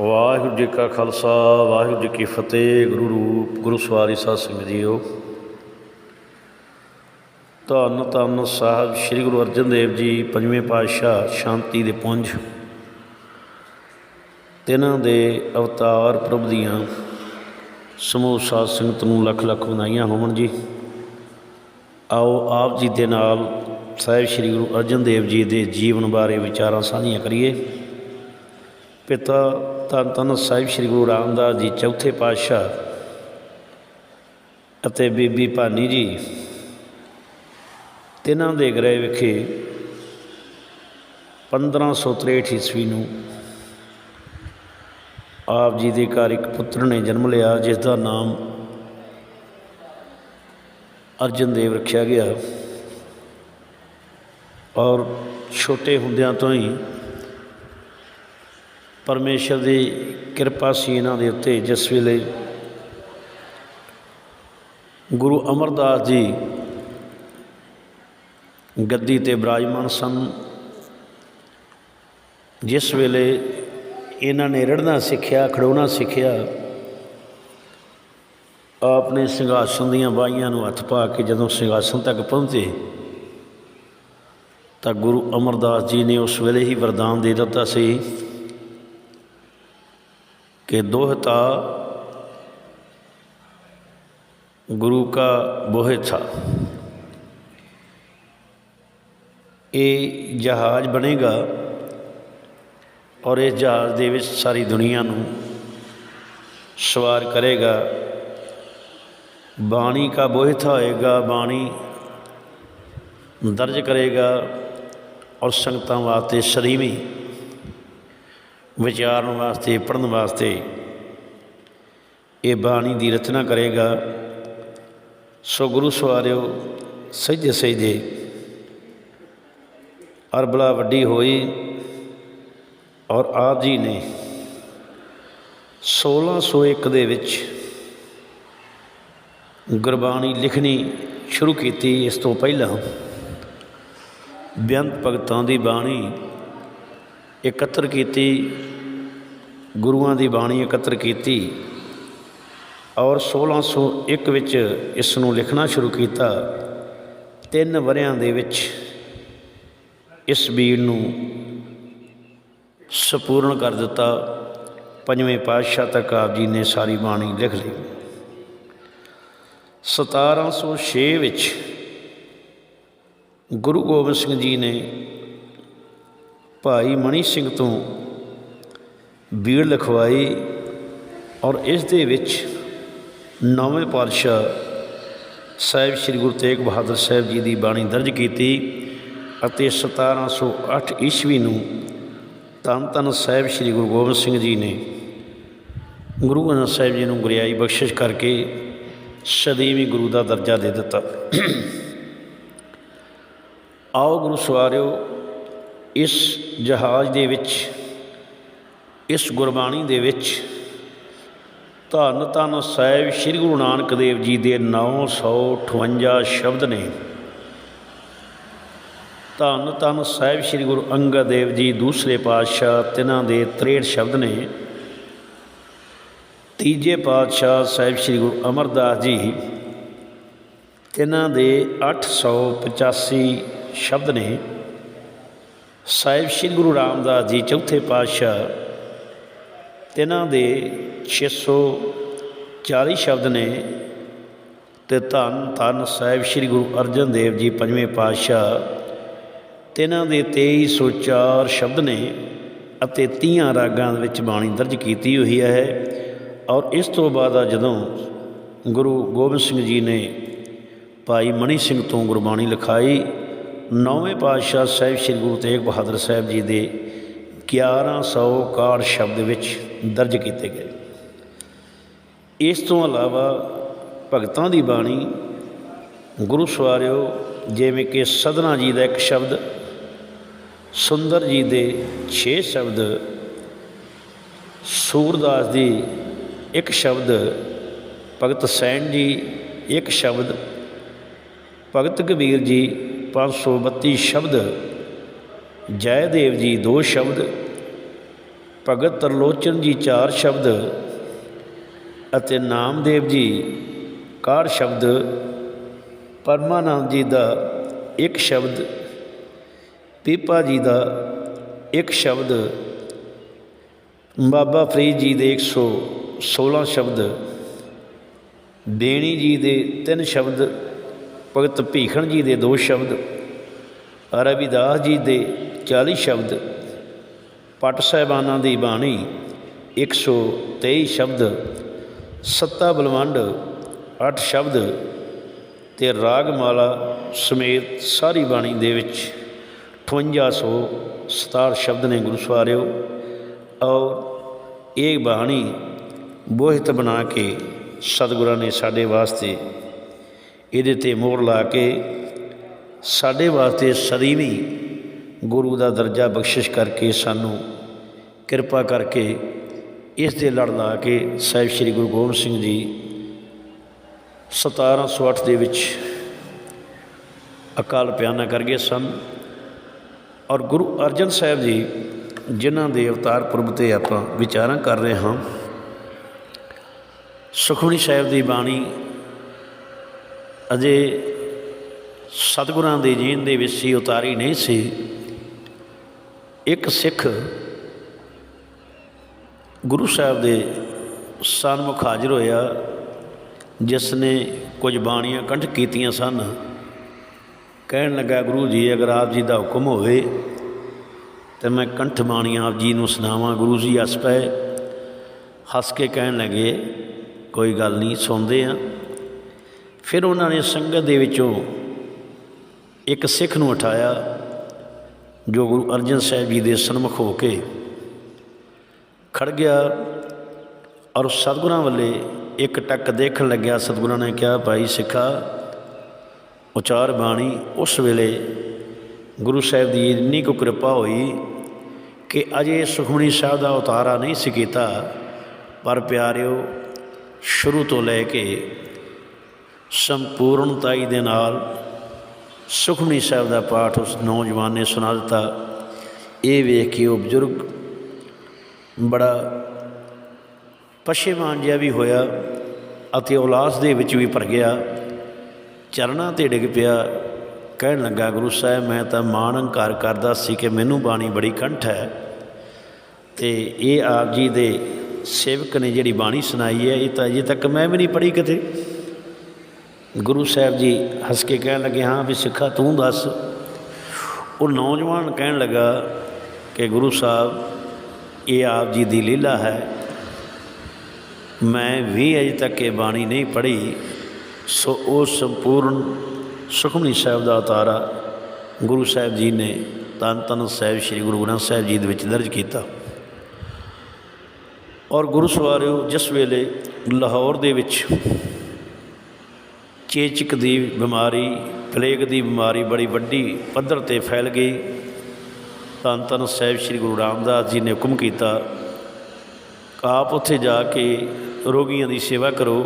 ਵਾਹਿਗੁਰੂ ਜੀ ਕਾ ਖਾਲਸਾ, ਵਾਹਿਗੁਰੂ ਜੀ ਕੀ ਫਤਿਹ, ਗੁਰੂ ਰੂਪ, ਗੁਰੂ ਸਵਾਰੀ ਸਾਧ ਸੰਗਤ ਜੀਓ। ਧੰਨ ਧੰਨ ਸਾਹਿਬ ਸ੍ਰੀ ਗੁਰੂ ਅਰਜਨ ਦੇਵ ਜੀ, ਪੰਜਵੇਂ ਪਾਤਸ਼ਾਹ ਸ਼ਾਂਤੀ ਦੇ ਪੁੰਜ। ਤਿਨਾਂ ਦੇ ਅਵਤਾਰ ਪ੍ਰਭ ਦੀਆਂ ਸਮੂਹ ਸਾਧ ਸੰਗਤ ਨੂੰ ਲੱਖ ਲੱਖ ਵਧਾਈਆਂ ਹੋਵਣ ਜੀ। ਆਓ ਆਪ ਜੀ ਦੇ ਨਾਲ ਸਾਹਿਬ ਸ੍ਰੀ ਗੁਰੂ ਅਰਜਨ ਦੇਵ ਜੀ ਦੇ ਜੀਵਨ ਬਾਰੇ ਵਿਚਾਰਾਂ ਸਾਂਝੀਆਂ ਕਰੀਏ। ਪਿਤਾ ਧੰਨ ਧੰਨ ਸਾਹਿਬ ਸ੍ਰੀ ਗੁਰੂ ਰਾਮਦਾਸ ਜੀ, ਚੌਥੇ ਪਾਤਸ਼ਾਹ ਅਤੇ ਬੀਬੀ ਭਾਨੀ ਜੀ, ਤਿੰਨਾਂ ਦੇ ਗ੍ਰਹਿ ਵਿਖੇ 1563 ਈਸਵੀ ਨੂੰ ਆਪ ਜੀ ਦੇ ਘਰ ਇੱਕ ਪੁੱਤਰ ਨੇ ਜਨਮ ਲਿਆ, ਜਿਸ ਦਾ ਨਾਮ ਅਰਜਨ ਦੇਵ ਰੱਖਿਆ ਗਿਆ। ਔਰ ਛੋਟੇ ਹੁੰਦਿਆਂ ਤੋਂ ਹੀ ਪਰਮੇਸ਼ਰ ਦੀ ਕਿਰਪਾ ਸੀ ਇਹਨਾਂ ਦੇ ਉੱਤੇ ਜਿਸ ਵੇਲੇ ਗੁਰੂ ਅਮਰਦਾਸ ਜੀ ਗੱਦੀ ਤੇ ਬਿਰਾਜਮਾਨ ਸਨ, ਜਿਸ ਵੇਲੇ ਇਹਨਾਂ ਨੇ ਰੜਨਾ ਸਿੱਖਿਆ, ਖੜੋਣਾ ਸਿੱਖਿਆ ਆਪਨੇ ਸਿੰਘਾਸਨ ਦੀਆਂ ਬਾਈਆਂ ਨੂੰ ਹੱਥ ਪਾ ਕੇ ਜਦੋਂ ਸਿੰਘਾਸਨ ਤੱਕ ਪਹੁੰਚੇ, ਤਾਂ ਗੁਰੂ ਅਮਰਦਾਸ ਜੀ ਨੇ ਉਸ ਵੇਲੇ ਹੀ ਵਰਦਾਨ ਦੇ ਦਿੱਤਾ ਸੀ कि दोहता गुरु का बोहे था ਇਹ ਜਹਾਜ਼ ਬਣੇਗਾ ਔਰ ਇਸ ਜਹਾਜ਼ ਦੇ ਵਿੱਚ ਸਾਰੀ ਦੁਨੀਆ ਨੂੰ ਸਵਾਰ ਕਰੇਗਾ ਬਾਣੀ ਕਾ ਬੋਹਿਥਾ ਹੋਏਗਾ ਬਾਣੀ ਦਰਜ ਕਰੇਗਾ ਔਰ ਸੰਗਤਾਂ ਵਾਸਤੇ ਸਦੀਵੀ ਵਿਚਾਰਨ ਵਾਸਤੇ ਪੜਨ ਵਾਸਤੇ ਇਹ ਬਾਣੀ ਦੀ ਰਚਨਾ ਕਰੇਗਾ। ਸੋ ਗੁਰੂ ਸਵਾਰਿਓ ਸਜਦੇ ਸਜਦੇ ਅਰਬਲਾ ਵੱਡੀ ਹੋਈ ਔਰ ਆਪ ਜੀ ਨੇ 1601 ਦੇ ਵਿੱਚ ਗੁਰਬਾਣੀ ਲਿਖਣੀ ਸ਼ੁਰੂ ਕੀਤੀ। ਇਸ ਤੋਂ ਪਹਿਲਾਂ ਬੇਅੰਤ ਭਗਤਾਂ ਦੀ ਬਾਣੀ ਇਕੱਤਰ ਕੀਤੀ, ਗੁਰੂਆਂ ਦੀ ਬਾਣੀ ਇਕੱਤਰ ਕੀਤੀ ਔਰ 1601 ਵਿੱਚ ਇਸ ਨੂੰ ਲਿਖਣਾ ਸ਼ੁਰੂ ਕੀਤਾ। ਤਿੰਨ ਵਰਿਆਂ ਦੇ ਵਿੱਚ ਇਸ ਬੀੜ ਨੂੰ ਸਪੂਰਨ ਕਰ ਦਿੱਤਾ। ਪੰਜਵੇਂ ਪਾਤਸ਼ਾਹ ਤੱਕ ਆਪ ਜੀ ਨੇ ਸਾਰੀ ਬਾਣੀ ਲਿਖ ਲਈ। 1706 ਵਿੱਚ ਗੁਰੂ ਗੋਬਿੰਦ ਸਿੰਘ ਜੀ ਨੇ ਭਾਈ ਮਣੀ ਸਿੰਘ ਤੋਂ ਬੀੜ ਲਿਖਵਾਈ ਔਰ ਇਸ ਦੇ ਵਿੱਚ ਨੌਵੇਂ ਪਾਤਸ਼ਾਹ ਸਾਹਿਬ ਸ੍ਰੀ ਗੁਰੂ ਤੇਗ ਬਹਾਦਰ ਸਾਹਿਬ ਜੀ ਦੀ ਬਾਣੀ ਦਰਜ ਕੀਤੀ ਅਤੇ 1708 ਈਸਵੀ ਨੂੰ ਧੰਨ ਧੰਨ ਸਾਹਿਬ ਸ੍ਰੀ ਗੁਰੂ ਗੋਬਿੰਦ ਸਿੰਘ ਜੀ ਨੇ ਗੁਰੂ ਗ੍ਰੰਥ ਸਾਹਿਬ ਜੀ ਨੂੰ ਗੁਰਿਆਈ ਬਖਸ਼ਿਸ਼ ਕਰਕੇ ਸਦੀਵੀ ਗੁਰੂ ਦਾ ਦਰਜਾ ਦੇ ਦਿੱਤਾ। ਆਓ ਗੁਰੂ ਸਵਾਰਿਓ ਇਸ ਜਹਾਜ਼ ਦੇ ਵਿੱਚ, ਇਸ ਗੁਰਬਾਣੀ ਦੇ ਵਿੱਚ ਧੰਨ ਧੰਨ ਸਾਹਿਬ ਸ੍ਰੀ ਗੁਰੂ ਨਾਨਕ ਦੇਵ ਜੀ ਦੇ 958 ਸ਼ਬਦ ਨੇ। ਧੰਨ ਧੰਨ ਸਾਹਿਬ ਸ੍ਰੀ ਗੁਰੂ ਅੰਗਦ ਦੇਵ ਜੀ ਦੂਸਰੇ ਪਾਤਸ਼ਾਹ ਤਿਨਾਂ ਦੇ 63 ਸ਼ਬਦ ਨੇ। ਤੀਜੇ ਪਾਤਸ਼ਾਹ ਸਾਹਿਬ ਸ੍ਰੀ ਗੁਰੂ ਅਮਰਦਾਸ ਜੀ ਤਿਨਾਂ ਦੇ 885 ਸ਼ਬਦ ਨੇ। ਸਾਹਿਬ ਸ੍ਰੀ ਗੁਰੂ ਰਾਮਦਾਸ ਜੀ ਚੌਥੇ ਪਾਤਸ਼ਾਹ, ਤਿਨਾਂ ਦੇ 640 ਸ਼ਬਦ ਨੇ ਤੇ ਧੰਨ ਧੰਨ ਸਾਹਿਬ ਸ੍ਰੀ ਗੁਰੂ ਅਰਜਨ ਦੇਵ ਜੀ ਪੰਜਵੇਂ ਪਾਤਸ਼ਾਹ, ਤਿਨਾਂ ਦੇ 2304 ਸ਼ਬਦ ਨੇ ਅਤੇ 30 ਰਾਗਾਂ ਦੇ ਵਿੱਚ ਬਾਣੀ ਦਰਜ ਕੀਤੀ ਹੋਈ ਹੈ ਔਰ ਇਸ ਤੋਂ ਬਾਅਦ ਜਦੋਂ ਗੁਰੂ ਗੋਬਿੰਦ ਸਿੰਘ ਜੀ ਨੇ ਭਾਈ ਮਣੀ ਸਿੰਘ ਤੋਂ ਗੁਰਬਾਣੀ ਲਿਖਾਈ ਨੌਵੇਂ ਪਾਤਸ਼ਾਹ ਸਾਹਿਬ ਸ੍ਰੀ ਗੁਰੂ ਤੇਗ ਬਹਾਦਰ ਸਾਹਿਬ ਜੀ ਦੇ 1161 ਸ਼ਬਦ ਵਿੱਚ ਦਰਜ ਕੀਤੇ ਗਏ। ਇਸ ਤੋਂ ਇਲਾਵਾ ਭਗਤਾਂ ਦੀ ਬਾਣੀ, ਗੁਰੂ ਸਵਾਰਿਓ, ਜਿਵੇਂ ਕਿ ਸਦਨਾ ਜੀ ਦਾ ਇੱਕ ਸ਼ਬਦ, ਸੁੰਦਰ ਜੀ ਦੇ 6 ਸ਼ਬਦ, ਸੂਰਦਾਸ ਦੀ ਇੱਕ ਸ਼ਬਦ, ਭਗਤ ਸੈਣ ਜੀ ਇੱਕ ਸ਼ਬਦ, ਭਗਤ ਕਬੀਰ ਜੀ 532 ਸ਼ਬਦ, ਜੈਦੇਵ ਜੀ ਦੋ ਸ਼ਬਦ, ਭਗਤ ਤਰਲੋਚਨ ਜੀ ਚਾਰ ਸ਼ਬਦ ਅਤੇ ਨਾਮਦੇਵ ਜੀ ਕਾਰ ਸ਼ਬਦ, ਪਰਮਾਨੰਦ ਜੀ ਦਾ ਇੱਕ ਸ਼ਬਦ, ਪੀਪਾ ਜੀ ਦਾ ਇੱਕ ਸ਼ਬਦ, ਬਾਬਾ ਫਰੀਦ ਜੀ ਦੇ 116 ਸ਼ਬਦ, ਬੇਣੀ ਜੀ ਦੇ ਤਿੰਨ ਸ਼ਬਦ ਭਗਤ ਭੀਖਣ ਜੀ ਦੇ ਦੋ ਸ਼ਬਦ, ਰਵਿਦਾਸ ਜੀ ਦੇ 40 ਸ਼ਬਦ ਪਟ ਸਾਹਿਬਾਨਾਂ ਦੀ ਬਾਣੀ 123 ਸ਼ਬਦ, ਸੱਤਾ ਬਲਵੰਡ 8 ਸ਼ਬਦ ਤੇ ਰਾਗਮਾਲਾ ਸਮੇਤ ਸਾਰੀ ਬਾਣੀ ਦੇ ਵਿੱਚ 5867 ਸ਼ਬਦ ਨੇ ਗੁਰੂ ਸਵਾਰਿਓ। ਔਰ ਇਹ ਬਾਣੀ ਬੋਹਿਤ ਬਣਾ ਕੇ ਸਤਿਗੁਰਾਂ ਨੇ ਸਾਡੇ ਵਾਸਤੇ ਇਹਦੇ ਤੇ ਮੋਹਰ ਲਾ ਕੇ ਸਾਡੇ ਵਾਸਤੇ ਸਦੀਵੀ ਗੁਰੂ ਦਾ ਦਰਜਾ ਬਖਸ਼ਿਸ਼ ਕਰਕੇ ਸਾਨੂੰ ਕਿਰਪਾ ਕਰਕੇ ਇਸ ਦੇ ਲੜ ਲਾ ਕੇ ਸਾਹਿਬ ਸ੍ਰੀ ਗੁਰੂ ਗੋਬਿੰਦ ਸਿੰਘ ਜੀ 1708 ਦੇ ਵਿੱਚ ਅਕਾਲ ਪਿਆਨਾ ਕਰ ਗਏ ਸਨ ਔਰ ਗੁਰੂ ਅਰਜਨ ਸਾਹਿਬ ਜੀ, ਜਿਨ੍ਹਾਂ ਦੇ ਅਵਤਾਰ ਪੁਰਬ ਤੇ ਆਪਾਂ ਵਿਚਾਰਾਂ ਕਰ ਰਹੇ ਹਾਂ, ਸੁਖਮਨੀ ਸਾਹਿਬ ਦੀ ਬਾਣੀ ਅਜੇ ਸਤਿਗੁਰਾਂ ਦੇ ਜੀਨ ਦੇ ਵਿੱਚ ਸੀ, ਉਤਾਰੀ ਨਹੀਂ ਸੀ। ਇੱਕ ਸਿੱਖ ਗੁਰੂ ਸਾਹਿਬ ਦੇ ਸਨਮੁਖ ਹਾਜ਼ਰ ਹੋਇਆ, ਜਿਸ ਨੇ ਕੁਝ ਬਾਣੀਆਂ ਕੰਠ ਕੀਤੀਆਂ ਸਨ। ਕਹਿਣ ਲੱਗਾ, ਗੁਰੂ ਜੀ, ਅਗਰ ਆਪ ਜੀ ਦਾ ਹੁਕਮ ਹੋਵੇ, ਤੇ ਮੈਂ ਕੰਠ ਬਾਣੀਆਂ ਆਪ ਜੀ ਨੂੰ ਸੁਣਾਵਾਂ। ਗੁਰੂ ਜੀ ਹੱਸ ਪਏ, ਹੱਸ ਕੇ ਕਹਿਣ ਲੱਗੇ, ਕੋਈ ਗੱਲ ਨਹੀਂ, ਸੁਣਦੇ ਆ। ਫਿਰ ਉਹਨਾਂ ਨੇ ਸੰਗਤ ਦੇ ਵਿੱਚੋਂ ਇੱਕ ਸਿੱਖ ਨੂੰ ਉਠਾਇਆ, ਜੋ ਗੁਰੂ ਅਰਜਨ ਸਾਹਿਬ ਜੀ ਦੇ ਸਨਮੁਖ ਹੋ ਕੇ ਖੜ ਗਿਆ ਔਰ ਸਤਿਗੁਰਾਂ ਵੱਲੇ ਇੱਕ ਟੱਕ ਦੇਖਣ ਲੱਗਿਆ। ਸਤਿਗੁਰਾਂ ਨੇ ਕਿਹਾ, ਭਾਈ ਸਿੱਖਾ, ਉਚਾਰ ਬਾਣੀ ਉਸ ਵੇਲੇ ਗੁਰੂ ਸਾਹਿਬ ਦੀ ਇੰਨੀ ਕੁ ਕਿਰਪਾ ਹੋਈ ਕਿ ਅਜੇ ਸੁਖਮਨੀ ਸਾਹਿਬ ਦਾ ਉਤਾਰਾ ਨਹੀਂ ਸੀ ਕੀਤਾ। ਪਰ ਪਿਆਰਿਓ, ਸ਼ੁਰੂ ਤੋਂ ਲੈ ਕੇ ਸੰਪੂਰਨਤਾਈ ਦੇ ਨਾਲ ਸੁਖਮਨੀ ਸਾਹਿਬ ਦਾ ਪਾਠ ਉਸ ਨੌਜਵਾਨ ਨੇ ਸੁਣਾ ਦਿੱਤਾ। ਇਹ ਵੇਖ ਕੇ ਉਹ ਬਜ਼ੁਰਗ ਬੜਾ ਪਛੇਮਾਨ ਜਿਹਾ ਵੀ ਹੋਇਆ ਅਤੇ ਉਲਾਸ ਦੇ ਵਿੱਚ ਵੀ ਭਰ ਗਿਆ। ਚਰਨਾਂ ਤੇ ਡਿੱਗ ਪਿਆ। ਕਹਿਣ ਲੱਗਾ, ਗੁਰੂ ਸਾਹਿਬ, ਮੈਂ ਤਾਂ ਮਾਣ ਹੰਕਾਰ ਕਰਦਾ ਸੀ ਕਿ ਮੈਨੂੰ ਬਾਣੀ ਬੜੀ ਕੰਠ ਹੈ ਤੇ ਇਹ ਆਪ ਜੀ ਦੇ ਸੇਵਕ ਨੇ ਜਿਹੜੀ ਬਾਣੀ ਸੁਣਾਈ ਹੈ, ਇਹ ਤਾਂ ਅਜੇ ਤੱਕ ਮੈਂ ਵੀ ਨਹੀਂ ਪੜ੍ਹੀ ਕਿਤੇ। ਗੁਰੂ ਸਾਹਿਬ ਜੀ ਹੱਸ ਕੇ ਕਹਿਣ ਲੱਗੇ, ਹਾਂ ਵੀ ਸਿੱਖਾ ਤੂੰ ਦੱਸ। ਉਹ ਨੌਜਵਾਨ ਕਹਿਣ ਲੱਗਾ ਕਿ ਗੁਰੂ ਸਾਹਿਬ, ਇਹ ਆਪ ਜੀ ਦੀ ਲੀਲਾ ਹੈ। ਮੈਂ ਵੀ ਅਜੇ ਤੱਕ ਇਹ ਬਾਣੀ ਨਹੀਂ ਪੜ੍ਹੀ, ਸੋ ਉਹ ਸੰਪੂਰਨ ਸੁਖਮਨੀ ਸਾਹਿਬ ਦਾ ਉਤਾਰਾ ਗੁਰੂ ਸਾਹਿਬ ਜੀ ਨੇ ਤਨ ਤਨ ਸਾਹਿਬ, ਸ੍ਰੀ ਗੁਰੂ ਗ੍ਰੰਥ ਸਾਹਿਬ ਜੀ ਦੇ ਵਿੱਚ ਦਰਜ ਕੀਤਾ। ਔਰ ਗੁਰੂ ਸਵਾਰਿਓ ਜਿਸ ਵੇਲੇ ਲਾਹੌਰ ਦੇ ਵਿੱਚ ਚੇਚਕ ਦੀ ਬਿਮਾਰੀ, ਪਲੇਗ ਦੀ ਬਿਮਾਰੀ ਬੜੀ ਵੱਡੀ ਪੱਧਰ ਤੇ ਫੈਲ ਗਈ। ਧੰਨ ਧੰਨ ਸਾਹਿਬ ਸ੍ਰੀ ਗੁਰੂ ਰਾਮਦਾਸ ਜੀ ਨੇ ਹੁਕਮ ਕੀਤਾ, ਆਪ ਉੱਥੇ ਜਾ ਕੇ ਰੋਗੀਆਂ ਦੀ ਸੇਵਾ ਕਰੋ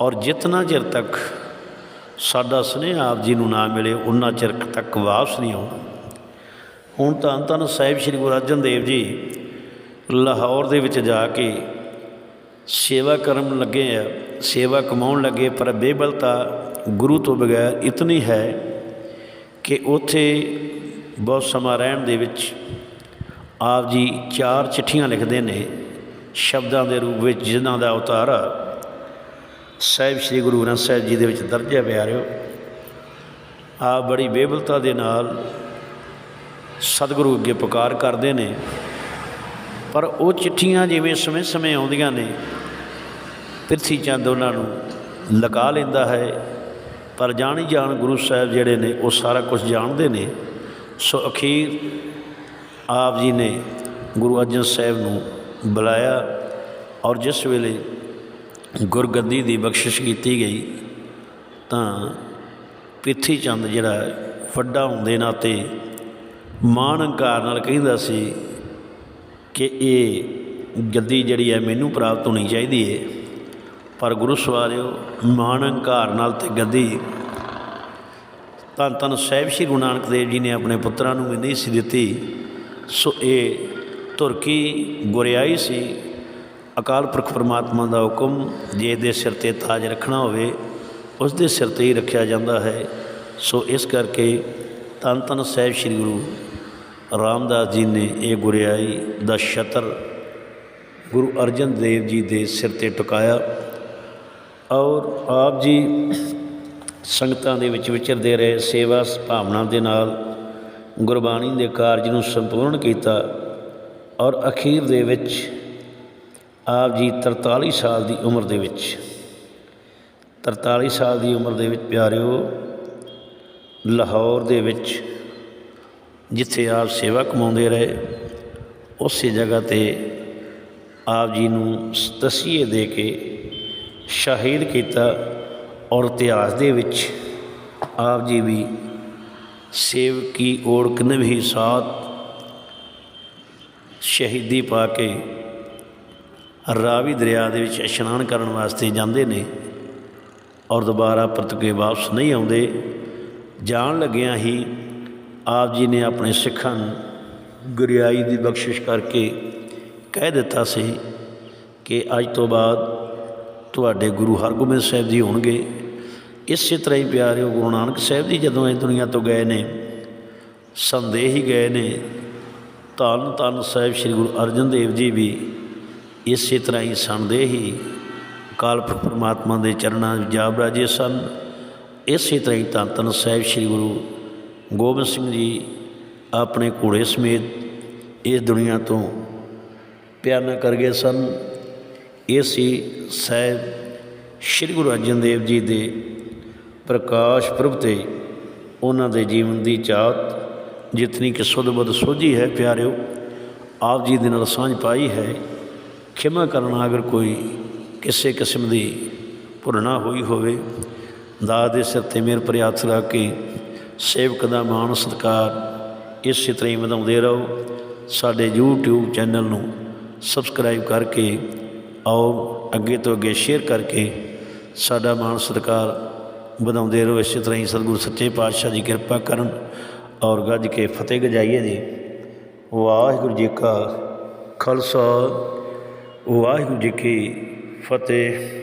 ਔਰ ਜਿਤਨਾ ਚਿਰ ਤੱਕ ਸਾਡਾ ਸੁਨੇਹਾ ਆਪ ਜੀ ਨੂੰ ਨਾ ਮਿਲੇ, ਉਨਾ ਚਿਰ ਤੱਕ ਵਾਪਸ ਨਹੀਂ ਆਉਣਾ। ਹੁਣ ਤਾਂ ਧੰਨ ਸਾਹਿਬ ਸ੍ਰੀ ਗੁਰੂ ਅਰਜਨ ਦੇਵ ਜੀ ਲਾਹੌਰ ਦੇ ਵਿੱਚ ਜਾ ਕੇ ਸੇਵਾ ਕਰਨ ਲੱਗੇ ਆ, ਸੇਵਾ ਕਮਾਉਣ ਲੱਗੇ, ਪਰ ਬੇਬਲਤਾ ਗੁਰੂ ਤੋਂ ਬਗੈਰ ਇਤਨੀ ਹੈ ਕਿ ਉੱਥੇ ਬਹੁਤ ਸਮਾਂ ਰਹਿਣ ਦੇ ਵਿੱਚ ਆਪ ਜੀ ਚਾਰ ਚਿੱਠੀਆਂ ਲਿਖਦੇ ਨੇ, ਸ਼ਬਦਾਂ ਦੇ ਰੂਪ ਵਿੱਚ ਜਿਨ੍ਹਾਂ ਦਾ ਉਤਾਰਾ ਸਾਹਿਬ ਸ੍ਰੀ ਗੁਰੂ ਗ੍ਰੰਥ ਸਾਹਿਬ ਜੀ ਦੇ ਵਿੱਚ ਦਰਜ ਹੈ ਪਿਆਰਿਓ। ਆਪ ਬੜੀ ਬੇਬਲਤਾ ਦੇ ਨਾਲ ਸਤਿਗੁਰੂ ਅੱਗੇ ਪੁਕਾਰ ਕਰਦੇ ਨੇ। ਪਰ ਉਹ ਚਿੱਠੀਆਂ ਜਿਵੇਂ ਸਮੇਂ-ਸਮੇਂ ਆਉਂਦੀਆਂ ਨੇ ਪ੍ਰਿਥੀ ਚੰਦ ਉਹਨਾਂ ਨੂੰ ਲਗਾ ਲੈਂਦਾ ਹੈ। ਪਰ ਜਾਣੀ ਜਾਣ ਗੁਰੂ ਸਾਹਿਬ ਜਿਹੜੇ ਨੇ, ਉਹ ਸਾਰਾ ਕੁਝ ਜਾਣਦੇ ਨੇ। ਸੋ ਅਖੀਰ ਆਪ ਜੀ ਨੇ ਗੁਰੂ ਅਰਜਨ ਸਾਹਿਬ ਨੂੰ ਬੁਲਾਇਆ ਔਰ ਜਿਸ ਵੇਲੇ ਗੁਰਗੱਦੀ ਦੀ ਬਖਸ਼ਿਸ਼ ਕੀਤੀ ਗਈ, ਤਾਂ ਪ੍ਰਿਥੀ ਚੰਦ ਜਿਹੜਾ ਵੱਡਾ ਹੁੰਦੇ ਨਾਤੇ ਮਾਣ ਹੰਕਾਰ ਨਾਲ ਕਹਿੰਦਾ ਸੀ ਕਿ ਇਹ ਗੱਦੀ ਜਿਹੜੀ ਹੈ ਮੈਨੂੰ ਪ੍ਰਾਪਤ ਹੋਣੀ ਚਾਹੀਦੀ ਹੈ। ਪਰ ਗੁਰੂ ਸਵਾਰਿਓ, ਮਾਣ ਹੰਕਾਰ ਨਾਲ ਤੇ ਗੱਦੀ ਧੰਨ ਧੰਨ ਸਾਹਿਬ ਸ੍ਰੀ ਗੁਰੂ ਨਾਨਕ ਦੇਵ ਜੀ ਨੇ ਆਪਣੇ ਪੁੱਤਰਾਂ ਨੂੰ ਵੀ ਨਹੀਂ ਸੀ ਦਿੱਤੀ। ਸੋ ਇਹ ਤੁਰਕੀ ਗੁਰਿਆਈ ਸੀ। ਅਕਾਲ ਪੁਰਖ ਪਰਮਾਤਮਾ ਦਾ ਹੁਕਮ ਜੇ ਦੇ ਸਿਰ ਤੇ ਤਾਜ ਰੱਖਣਾ ਹੋਵੇ ਉਸ ਦੇ ਸਿਰ ਤੇ ਹੀ ਰੱਖਿਆ ਜਾਂਦਾ ਹੈ। ਸੋ ਇਸ ਕਰਕੇ ਧੰਨ ਧੰਨ ਸਾਹਿਬ ਸ੍ਰੀ ਗੁਰੂ ਰਾਮਦਾਸ ਜੀ ਨੇ ਇਹ ਗੁਰਿਆਈ ਦਾ ਛਤਰ ਗੁਰੂ ਅਰਜਨ ਦੇਵ ਜੀ ਦੇ ਸਿਰ ਤੇ ਟਿਕਾਇਆ ਔਰ ਆਪ ਜੀ ਸੰਗਤਾਂ ਦੇ ਵਿੱਚ ਵਿਚਰਦੇ ਰਹੇ, ਸੇਵਾ ਭਾਵਨਾ ਦੇ ਨਾਲ ਗੁਰਬਾਣੀ ਦੇ ਕਾਰਜ ਨੂੰ ਸੰਪੂਰਨ ਕੀਤਾ ਔਰ ਅਖੀਰ ਦੇ ਵਿੱਚ ਆਪ ਜੀ 43 ਸਾਲ ਦੀ ਉਮਰ ਦੇ ਵਿੱਚ 43 ਸਾਲ ਦੀ ਉਮਰ ਦੇ ਵਿੱਚ ਪਿਆਰਿਓ, ਲਾਹੌਰ ਦੇ ਵਿੱਚ ਜਿੱਥੇ ਆਪ ਸੇਵਾ ਕਮਾਉਂਦੇ ਰਹੇ, ਉਸੇ ਜਗ੍ਹਾ ਤੇ ਆਪ ਜੀ ਨੂੰ ਤਸੀਹੇ ਦੇ ਕੇ ਸ਼ਹੀਦ ਕੀਤਾ ਔਰ ਇਤਿਹਾਸ ਦੇ ਵਿੱਚ ਆਪ ਜੀ ਵੀ ਸੇਵਕੀ ਓੜਕ ਵੀ ਸਾਥ ਸ਼ਹੀਦੀ ਪਾ ਕੇ ਰਾਵੀ ਦਰਿਆ ਦੇ ਵਿੱਚ ਇਸ਼ਨਾਨ ਕਰਨ ਵਾਸਤੇ ਜਾਂਦੇ ਨੇ ਔਰ ਦੁਬਾਰਾ ਪਰਤਕੇ ਵਾਪਸ ਨਹੀਂ ਆਉਂਦੇ, ਜਾਣ ਲੱਗਿਆਂ ਹੀ ਆਪ ਜੀ ਨੇ ਆਪਣੇ ਸਿੱਖਾਂ ਨੂੰ ਗੁਰਿਆਈ ਦੀ ਬਖਸ਼ਿਸ਼ ਕਰਕੇ ਕਹਿ ਦਿੱਤਾ ਸੀ ਕਿ ਅੱਜ ਤੋਂ ਬਾਅਦ ਤੁਹਾਡੇ ਗੁਰੂ ਹਰਗੋਬਿੰਦ ਸਾਹਿਬ ਜੀ ਹੋਣਗੇ। ਇਸੇ ਤਰ੍ਹਾਂ ਹੀ ਪਿਆਰਿਓ, ਗੁਰੂ ਨਾਨਕ ਸਾਹਿਬ ਜੀ ਜਦੋਂ ਇਹ ਦੁਨੀਆ ਤੋਂ ਗਏ ਨੇ, ਸੰਦੇਹ ਹੀ ਗਏ ਨੇ ਧੰਨ ਧੰਨ ਸਾਹਿਬ ਸ੍ਰੀ ਗੁਰੂ ਅਰਜਨ ਦੇਵ ਜੀ ਵੀ ਇਸੇ ਤਰ੍ਹਾਂ ਹੀ ਸੰਦੇਹ ਹੀ ਅਕਾਲ ਪਰਮਾਤਮਾ ਦੇ ਚਰਨਾਂ ਵਿੱਚ ਜਾ ਬਰਾਜੇ ਸਨ। ਇਸੇ ਤਰ੍ਹਾਂ ਹੀ ਧੰਨ ਧੰਨ ਸਾਹਿਬ ਸ੍ਰੀ ਗੁਰੂ ਗੋਬਿੰਦ ਸਿੰਘ ਜੀ ਆਪਣੇ ਘੋੜੇ ਸਮੇਤ ਇਸ ਦੁਨੀਆ ਤੋਂ ਪਿਆਨਾ ਕਰ ਗਏ ਸਨ। ਇਹ ਸੀ ਸਾਹਿਬ ਸ੍ਰੀ ਗੁਰੂ ਅਰਜਨ ਦੇਵ ਜੀ ਦੇ ਪ੍ਰਕਾਸ਼ ਪੁਰਬ ਤੇ ਉਹਨਾਂ ਦੇ ਜੀਵਨ ਦੀ ਚਾਤ, ਜਿਤਨੀ ਕਿ ਸੁਧ ਬੁੱਧ ਸੋਝੀ ਹੈ ਪਿਆਰਿਓ, ਆਪ ਜੀ ਦੇ ਨਾਲ ਸਾਂਝ ਪਾਈ ਹੈ। ਖਿਮਾ ਕਰਨਾ ਅਗਰ ਕੋਈ ਕਿਸੇ ਕਿਸਮ ਦੀ ਭੁਰਣਾ ਹੋਈ ਹੋਵੇ, ਦਾਸ ਦੇ ਸਿਰ ਤੇ ਮੇਰ ਪਰ ਹੱਥ ਰੱਖ ਕੇ ਸੇਵਕ ਦਾ ਮਾਣ ਸਤਿਕਾਰ ਇਸੇ ਤਰ੍ਹਾਂ ਹੀ ਵਧਾਉਂਦੇ ਰਹੋ। ਸਾਡੇ YouTube ਚੈਨਲ ਨੂੰ ਸਬਸਕ੍ਰਾਈਬ ਕਰਕੇ ਆਓ, ਅੱਗੇ ਤੋਂ ਅੱਗੇ ਸ਼ੇਅਰ ਕਰਕੇ ਸਾਡਾ ਮਾਣ ਸਤਿਕਾਰ ਵਧਾਉਂਦੇ ਰਹੋ। ਇਸੇ ਤਰ੍ਹਾਂ ਹੀ ਸਤਿਗੁਰੂ ਸੱਚੇ ਪਾਤਸ਼ਾਹ ਦੀ ਕਿਰਪਾ ਕਰਨ ਔਰ ਗੱਜ ਕੇ ਫਤਿਹ ਗਜਾਈਏ ਜੀ। ਵਾਹਿਗੁਰੂ ਜੀ ਕਾ ਖਾਲਸਾ, ਵਾਹਿਗੁਰੂ ਜੀ ਕੀ ਫਤਿਹ।